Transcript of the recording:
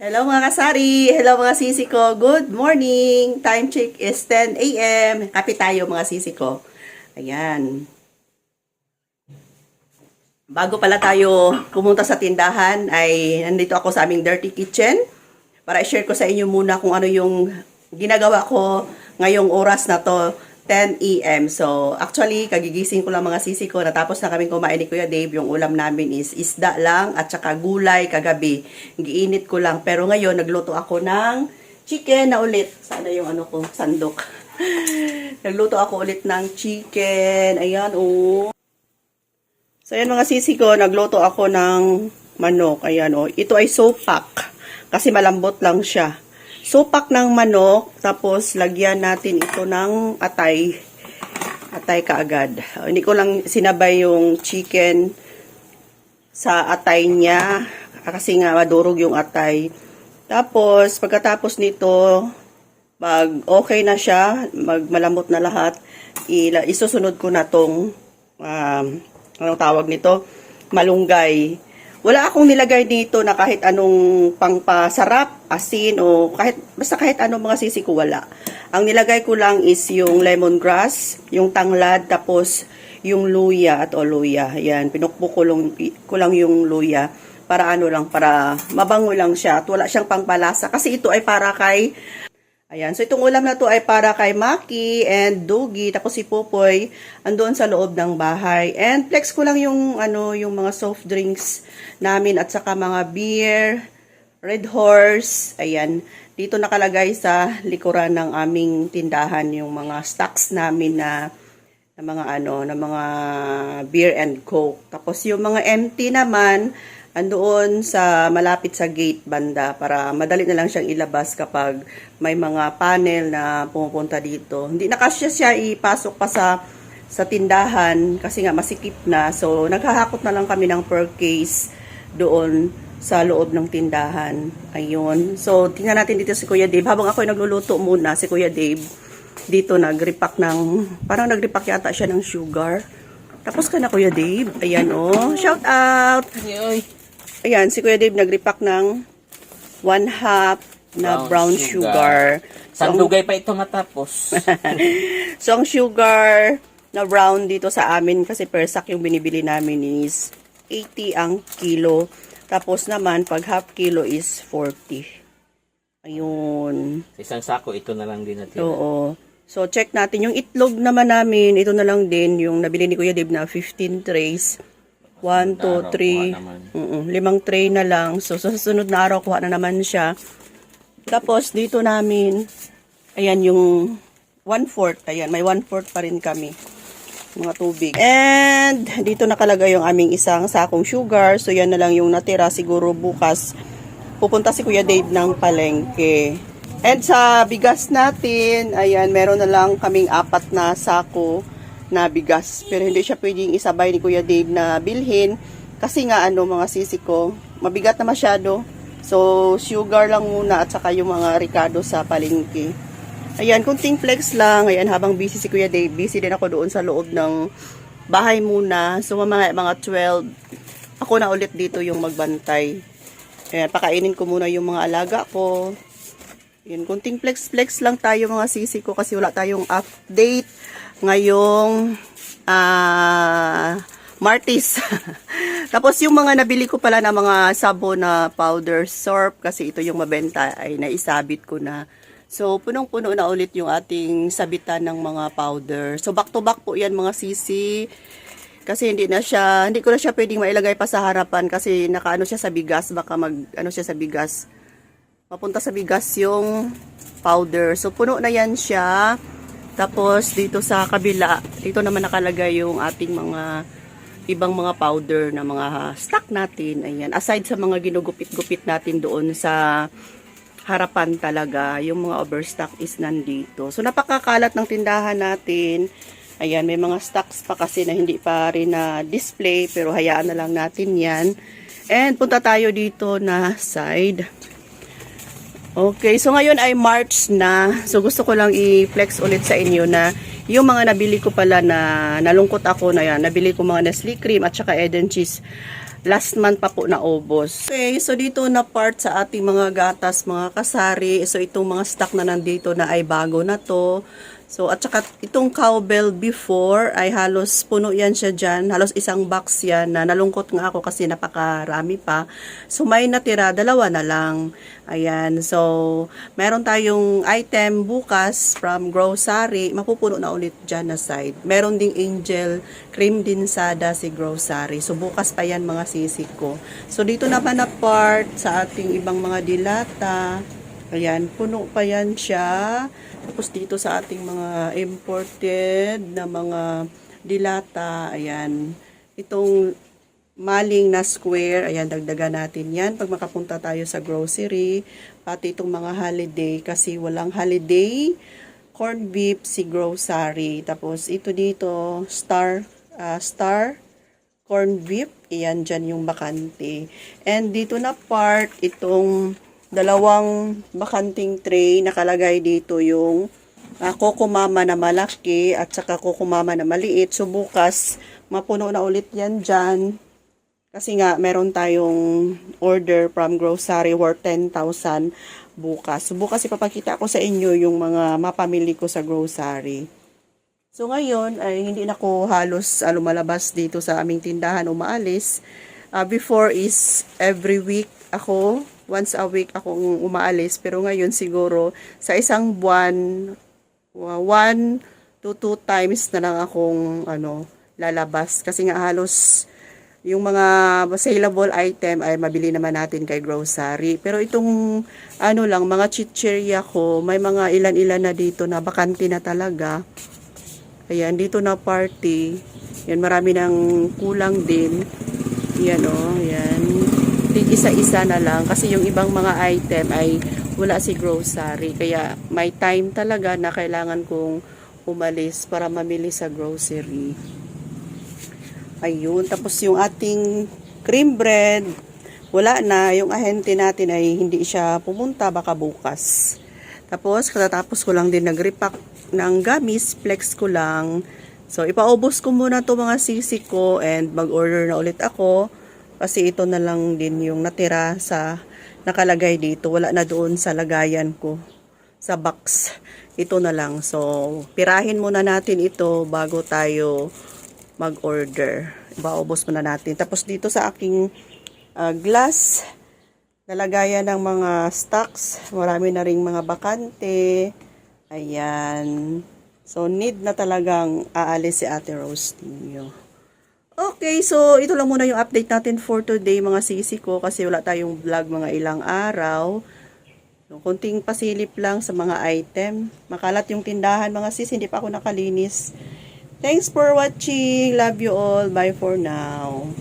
Hello mga kasari! Hello mga sisi ko! Good morning! Time check is 10 a.m. Kape tayo mga sisi ko. Ayan. Bago pala tayo pumunta sa tindahan, ay nandito ako sa aming dirty kitchen para i-share ko sa inyo muna kung ano yung ginagawa ko ngayong oras na to, 10 a.m. So, actually, kagigising ko lang mga sisi ko. Natapos na kaming kumain ni Kuya Dave. Yung ulam namin is isda lang at saka gulay kagabi. Giinit ko lang. Pero ngayon, nagluto ako ng chicken na ulit. Sana yung ano ko, sandok. nagluto ako ulit ng chicken. Ayan, oh. So, ayan mga sisi ko, nagluto ako ng manok. Ayan, oh. Ito ay sopak. Kasi malambot lang siya. Sopak ng manok, tapos lagyan natin ito ng atay. Atay kaagad. Oh, hindi ko lang sinabay yung chicken sa atay niya. Kasi nga madurog yung atay. Tapos, pagkatapos nito, pag okay na siya, mag malambot na lahat, isusunod ko na tong um, anong tawag nito? Malunggay. Wala akong nilagay dito na kahit anong pangpasarap, asin, o kahit, basta kahit anong mga sisi ko, wala. Ang nilagay ko lang is yung lemongrass, yung tanglad, tapos yung luya at o luya. Yan, pinukpo ko lang, ko lang yung luya para ano lang, para mabango lang siya at wala siyang pangpalasa. Kasi ito ay para kay Ayan, so itong ulam na to ay para kay Maki and Dugi, tapos si Popoy andoon sa loob ng bahay. And flex ko lang yung ano, yung mga soft drinks namin at saka mga beer, Red Horse. Ayan, dito nakalagay sa likuran ng aming tindahan yung mga stocks namin na na mga ano, na mga beer and coke. Tapos yung mga empty naman andoon sa malapit sa gate banda para madali na lang siyang ilabas kapag may mga panel na pumupunta dito. Hindi na kasi siya ipasok pa sa sa tindahan kasi nga masikip na. So naghahakot na lang kami ng per case doon sa loob ng tindahan. Ayun. So tingnan natin dito si Kuya Dave. Habang ako nagluluto muna si Kuya Dave dito nagripak ng parang nagripak yata siya ng sugar. Tapos ka na Kuya Dave. Ayan oh. Shout out. Yoy. Ayan, si Kuya Dave nagripak ng one half na brown, Brown sugar. sugar. So, Sandugay pa ito matapos. so, ang sugar na brown dito sa amin, kasi per sack yung binibili namin is 80 ang kilo. Tapos naman, pag half kilo is 40. Ayun. Sa isang sako, ito na lang din natin. Oo. So, check natin. Yung itlog naman namin, ito na lang din, yung nabili ni Kuya Dave na 15 trays. 1, 2, Araw, 3, naman. mm limang tray na lang. So, sa susunod na araw, kuha na naman siya. Tapos, dito namin, ayan yung 1-4. Ayan, may 1-4 pa rin kami. Mga tubig. And, dito nakalagay yung aming isang sakong sugar. So, yan na lang yung natira. Siguro bukas, pupunta si Kuya Dave ng palengke. And sa bigas natin, ayan, meron na lang kaming apat na sako na bigas. Pero hindi siya pwedeng isabay ni Kuya Dave na bilhin. Kasi nga, ano, mga sisi ko, mabigat na masyado. So, sugar lang muna at saka yung mga ricado sa palengke. Ayan, kunting flex lang. Ayan, habang busy si Kuya Dave, busy din ako doon sa loob ng bahay muna. So, mga, mga 12, ako na ulit dito yung magbantay. Ayan, pakainin ko muna yung mga alaga ko. Ayan, kunting flex-flex lang tayo mga sisi ko kasi wala tayong update ngayong ah Martis. Tapos yung mga nabili ko pala na mga sabon na powder soap kasi ito yung mabenta ay naisabit ko na. So punong-puno na ulit yung ating sabitan ng mga powder. So back to back po yan mga sisi. Kasi hindi na siya, hindi ko na siya pwedeng mailagay pa sa harapan kasi nakaano siya sa bigas, baka mag ano siya sa bigas. Mapunta sa bigas yung powder. So puno na yan siya. Tapos dito sa kabila, dito naman nakalagay yung ating mga ibang mga powder na mga stock natin. Ayan. Aside sa mga ginugupit-gupit natin doon sa harapan talaga, yung mga overstock is nandito. So napakakalat ng tindahan natin. Ayan, may mga stocks pa kasi na hindi pa rin na display pero hayaan na lang natin yan. And punta tayo dito na side. Okay, so ngayon ay March na. So gusto ko lang i-flex ulit sa inyo na yung mga nabili ko pala na nalungkot ako na yan, nabili ko mga Nestle cream at saka Eden cheese. last month pa po naubos. Okay, so dito na part sa ating mga gatas, mga kasari. So itong mga stock na nandito na ay bago na to. So at saka itong cowbell before ay halos puno yan siya dyan. Halos isang box yan na nalungkot nga ako kasi napakarami pa. So may natira, dalawa na lang. Ayan, so meron tayong item bukas from grocery. Mapupuno na ulit dyan na side. Meron ding angel cream din sada si grocery. So bukas pa yan mga sisig ko. So dito naman na part sa ating ibang mga dilata. Ayan, puno pa yan siya. Tapos dito sa ating mga imported na mga dilata, ayan. Itong maling na square, ayan, dagdagan natin yan pag makapunta tayo sa grocery. Pati itong mga holiday, kasi walang holiday. Corned beef, si grocery. Tapos ito dito, star, ah, star corned beef. Iyan dyan yung bakante. And dito na part, itong dalawang bakanting tray, nakalagay dito yung uh, kokomama na malaki at saka kokomama na maliit. So bukas, mapuno na ulit yan dyan. Kasi nga, meron tayong order from grocery worth 10,000 bukas. So bukas ipapakita ko sa inyo yung mga mapamili ko sa grocery. So ngayon ay hindi na ko halos uh, lumalabas dito sa aming tindahan umaalis. Uh, before is every week ako, once a week akong umaalis. Pero ngayon siguro sa isang buwan, one to two times na lang akong ano, lalabas. Kasi nga halos yung mga saleable item ay mabili naman natin kay grocery. Pero itong ano lang, mga chicheria ko, may mga ilan-ilan na dito na bakante na talaga. Ayan, dito na party. Yan, marami ng kulang din. Yan o, oh, yan. Isa-isa na lang. Kasi yung ibang mga item ay wala si grocery. Kaya may time talaga na kailangan kong umalis para mamili sa grocery. Ayun. Tapos yung ating cream bread, wala na. Yung ahente natin ay hindi siya pumunta. Baka bukas. Tapos, katatapos ko lang din nag-repack ng gamis. Flex ko lang. So, ipaubos ko muna to mga sisi ko and mag-order na ulit ako. Kasi ito na lang din yung natira sa nakalagay dito. Wala na doon sa lagayan ko. Sa box. Ito na lang. So, pirahin muna natin ito bago tayo mag-order. Ipaubos muna natin. Tapos dito sa aking uh, glass, nalagayan ng mga stocks. Marami na ring mga bakante. Ayan. So, need na talagang aalis si Ate Rose ninyo. Okay, so ito lang muna yung update natin for today mga sisi ko kasi wala tayong vlog mga ilang araw. So, kunting pasilip lang sa mga item. Makalat yung tindahan mga sis, hindi pa ako nakalinis. Thanks for watching. Love you all. Bye for now.